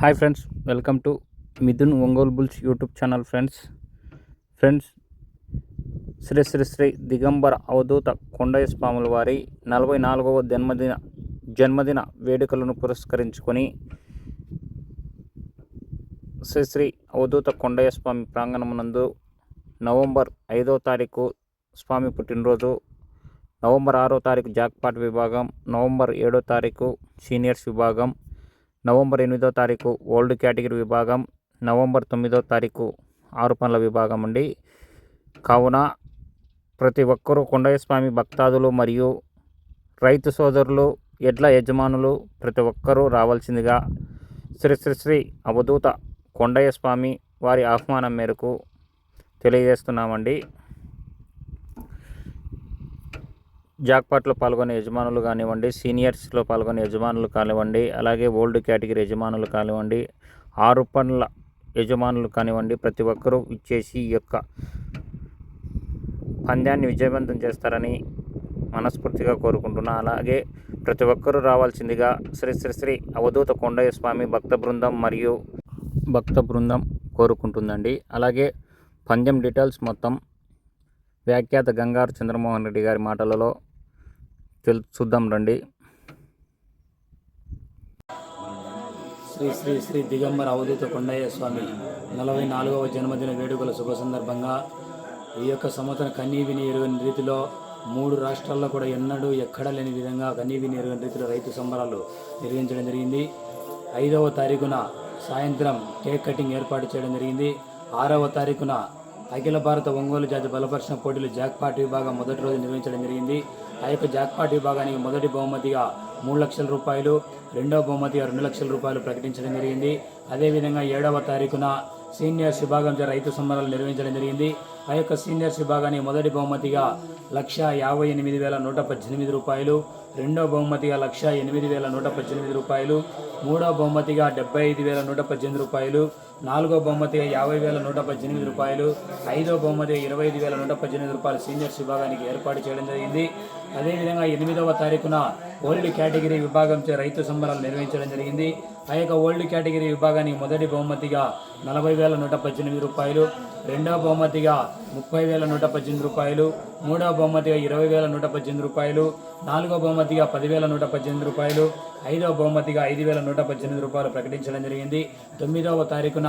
Hi friends welcome to Mithun Ongole bulls YouTube channel friends. Friends Shri Shri Shri Digambara Avadhuta Kondaya స్వాముల వారి నలభై నాలుగవ జన్మదిన జన్మదిన వేడుకలను పురస్కరించుకొని శ్రీ శ్రీ అవధూత కొండయ్య స్వామి ప్రాంగణమునందు నవంబర్ ఐదో తారీఖు స్వామి పుట్టినరోజు నవంబర్ ఆరో తారీఖు జాక్పాట్ విభాగం నవంబర్ ఏడో తారీఖు సీనియర్స్ విభాగం నవంబర్ ఎనిమిదో తారీఖు ఓల్డ్ కేటగిరీ విభాగం నవంబర్ తొమ్మిదో తారీఖు ఆరు పనుల విభాగం అండి. కావున ప్రతి ఒక్కరూ కొండయ్య స్వామి భక్తాదులు మరియు రైతు సోదరులు ఎడ్ల యజమానులు ప్రతి ఒక్కరూ రావాల్సిందిగా శ్రీ శ్రీ శ్రీ అవధూత కొండయ్య స్వామి వారి ఆహ్వానం మేరకు తెలియజేస్తున్నామండి. జాక్పాట్లో పాల్గొనే యజమానులు కానివ్వండి సీనియర్స్లో పాల్గొనే యజమానులు కానివ్వండి అలాగే ఓల్డ్ కేటగిరీ యజమానులు కానివ్వండి ఆరు పనుల యజమానులు కానివ్వండి ప్రతి ఒక్కరూ ఇచ్చేసి ఈ యొక్క పంద్యాన్ని విజయవంతం చేస్తారని మనస్ఫూర్తిగా కోరుకుంటున్నా. అలాగే ప్రతి ఒక్కరూ రావాల్సిందిగా శ్రీ శ్రీ శ్రీ అవధూత కొండయ్య స్వామి భక్త బృందం మరియు భక్త బృందం కోరుకుంటుందండి. అలాగే పందెం డీటెయిల్స్ మొత్తం వ్యాఖ్యాత గంగారు చంద్రమోహన్ రెడ్డి గారి మాటలలో తెలు చూద్దాం రండి. శ్రీ శ్రీ శ్రీ దిగంబర అవధూత కొండయ్య స్వామి నలభై నాలుగవ జన్మదిన వేడుకల శుభ సందర్భంగా ఈ యొక్క సంవత్సరం కన్నీ విని ఎరుగని రీతిలో మూడు రాష్ట్రాల్లో కూడా ఎన్నడూ ఎక్కడా లేని విధంగా కన్నీ విని ఎరుగని రీతిలో రైతు సంబరాలు నిర్వహించడం జరిగింది. ఐదవ తారీఖున సాయంత్రం కేక్ కటింగ్ ఏర్పాటు చేయడం జరిగింది. ఆరవ తారీఖున అఖిల భారత ఒంగోలు జాతి బలపరిచిన పోటీలు జాక్పాట్ విభాగం మొదటి రోజు నిర్వహించడం జరిగింది. ఆ యొక్క జాక్పాట్ విభాగానికి మొదటి బహుమతిగా మూడు లక్షల రూపాయలు రెండవ బహుమతిగా రెండు లక్షల రూపాయలు ప్రకటించడం జరిగింది. అదేవిధంగా ఏడవ తారీఖున సీనియర్స్ విభాగం రైతు సంబరాలు నిర్వహించడం జరిగింది. ఆ యొక్క సీనియర్స్ విభాగాన్ని మొదటి బహుమతిగా లక్ష యాభై ఎనిమిది వేల నూట పద్దెనిమిది రూపాయలు రెండో బహుమతిగా లక్ష ఎనిమిది వేల నూట పద్దెనిమిది రూపాయలు మూడో బహుమతిగా డెబ్బై ఐదు వేల నూట పద్దెనిమిది రూపాయలు నాలుగో బహుమతిగా యాభై వేల నూట పద్దెనిమిది రూపాయలు ఐదో బహుమతిగా ఇరవై ఐదు వేల నూట పద్దెనిమిది రూపాయలు సీనియర్స్ విభాగానికి ఏర్పాటు చేయడం జరిగింది. అదేవిధంగా ఎనిమిదవ తారీఖున ఓల్డ్ కేటగిరీ విభాగంచే రైతు సంబరాలు నిర్వహించడం జరిగింది. ఆ యొక్క ఓల్డ్ కేటగిరీ విభాగానికి మొదటి బహుమతిగా నలభై వేల నూట పద్దెనిమిది రూపాయలు రెండవ బహుమతిగా ముప్పై వేల నూట పద్దెనిమిది రూపాయలు మూడవ బహుమతిగా ఇరవై వేల నూట పద్దెనిమిది రూపాయలు నాలుగో బహుమతిగా పదివేల నూట పద్దెనిమిది రూపాయలు ఐదవ బహుమతిగా ఐదు వేల నూట పద్దెనిమిది రూపాయలు ప్రకటించడం జరిగింది. తొమ్మిదవ తారీఖున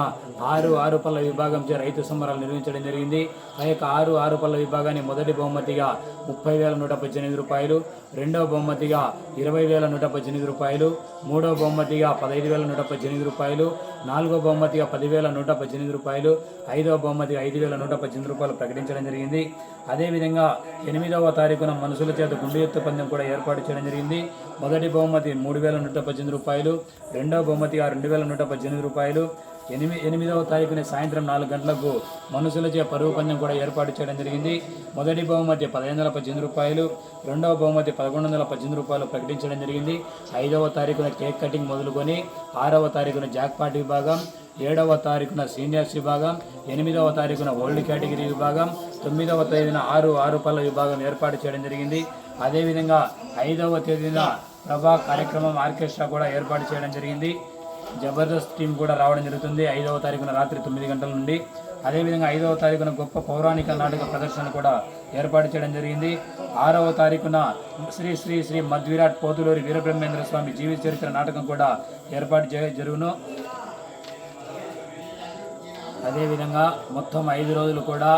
ఆరు ఆరు పళ్ళ విభాగంచే రైతు సంబరాలు నిర్వహించడం జరిగింది. ఆ యొక్క ఆరు ఆరు పళ్ళ విభాగాన్ని మొదటి బహుమతిగా ముప్పై వేల నూట పద్దెనిమిది రూపాయలు రెండవ బహుమతిగా ఇరవై వేల నూట పద్దెనిమిది రూపాయలు మూడవ బహుమతిగా పదహైదు వేల నూట పద్దెనిమిది రూపాయలు నాలుగో బహుమతిగా పదివేల నూట పద్దెనిమిది రూపాయలు ఐదవ బహుమతిగా ఐదు వేల నూట పద్దెనిమిది రూపాయలు ప్రకటించడం జరిగింది. అదేవిధంగా ఎనిమిదవ తారీఖున మనుషుల చేత గుండె ఎత్తు పందెం కూడా ఏర్పాటు చేయడం జరిగింది. మొదటి బహుమతి మూడు వేల నూట పద్దెనిమిది రూపాయలు రెండవ బహుమతి ఆ రెండు వేల నూట పద్దెనిమిది రూపాయలు. ఎనిమిది ఎనిమిదవ తారీఖున సాయంత్రం నాలుగు గంటలకు మనుషులచే పరుగు పందెం కూడా ఏర్పాటు చేయడం జరిగింది. మొదటి బహుమతి పదిహేను వందల పద్దెనిమిది రూపాయలు రెండవ బహుమతి పదకొండు వందల పద్దెనిమిది రూపాయలు ప్రకటించడం జరిగింది. ఐదవ తారీఖున కేక్ కటింగ్ మొదలుకొని ఆరవ తారీఖున జాక్పాట్ విభాగం ఏడవ తారీఖున సీనియర్స్ విభాగం ఎనిమిదవ తారీఖున ఓల్డ్ కేటగిరీ విభాగం తొమ్మిదవ తేదీన ఆరు ఆరు పళ్ళ విభాగం ఏర్పాటు చేయడం జరిగింది. అదేవిధంగా ఐదవ తేదీన ప్రభా కార్యక్రమం ఆర్కెస్ట్రా కూడా ఏర్పాటు చేయడం జరిగింది. జబర్దస్త్ టీం కూడా రావడం జరుగుతుంది. ఐదవ తారీఖున రాత్రి తొమ్మిది గంటల నుండి. అదేవిధంగా ఐదవ తారీఖున గొప్ప పౌరాణిక నాటక ప్రదర్శన కూడా ఏర్పాటు చేయడం జరిగింది. ఆరవ తారీఖున శ్రీ శ్రీ శ్రీ మధ్విరాట్ పోతులూరి వీరబ్రహ్మేంద్ర స్వామి జీవిత చరిత్ర నాటకం కూడా ఏర్పాటు చే జరుగును. అదేవిధంగా మొత్తం ఐదు రోజులు కూడా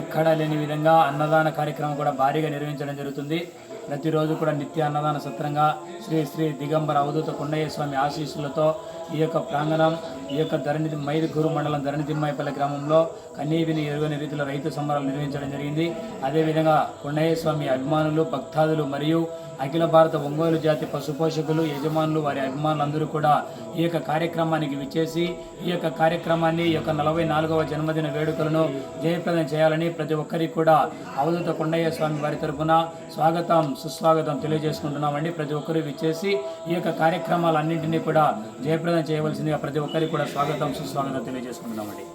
ఎక్కడా లేని విధంగా అన్నదాన కార్యక్రమం కూడా భారీగా నిర్వహించడం జరుగుతుంది. ప్రతిరోజు కూడా నిత్య అన్నదాన సత్రంగా శ్రీ శ్రీ దిగంబర అవధూత కొండయ్య స్వామి ఆశీస్సులతో ఈ యొక్క ప్రాంగణం ఈ యొక్క ధరణి మైదుకూరు మండలం ధరణి తిమ్మాయిపల్లి గ్రామంలో కన్నీవిని ఎరుగని రీతిలో రైతు సంబరాలు నిర్వహించడం జరిగింది. అదేవిధంగా కొండయ్య స్వామి అభిమానులు భక్తాదులు మరియు అఖిల భారత ఒంగోలు జాతి పశుపోషకులు యజమానులు వారి అభిమానులందరూ కూడా ఈ యొక్క కార్యక్రమానికి విచ్చేసి ఈ యొక్క కార్యక్రమాన్ని ఈ యొక్క నలభై నాలుగవ జన్మదిన వేడుకలను జయప్రదం చేయాలని ప్రతి ఒక్కరికి కూడా అవధూత కొండయ్య స్వామి వారి తరపున స్వాగతం సుస్వాగతం తెలియజేసుకుంటున్నామండి. ప్రతి ఒక్కరు విచ్చేసి ఈ యొక్క కార్యక్రమాలన్నింటినీ కూడా జయప్రదం చేయవలసిందిగా ప్రతి ఒక్కరికి కూడా స్వాగతం సుస్వాగతం తెలియజేసుకుంటున్నామండి.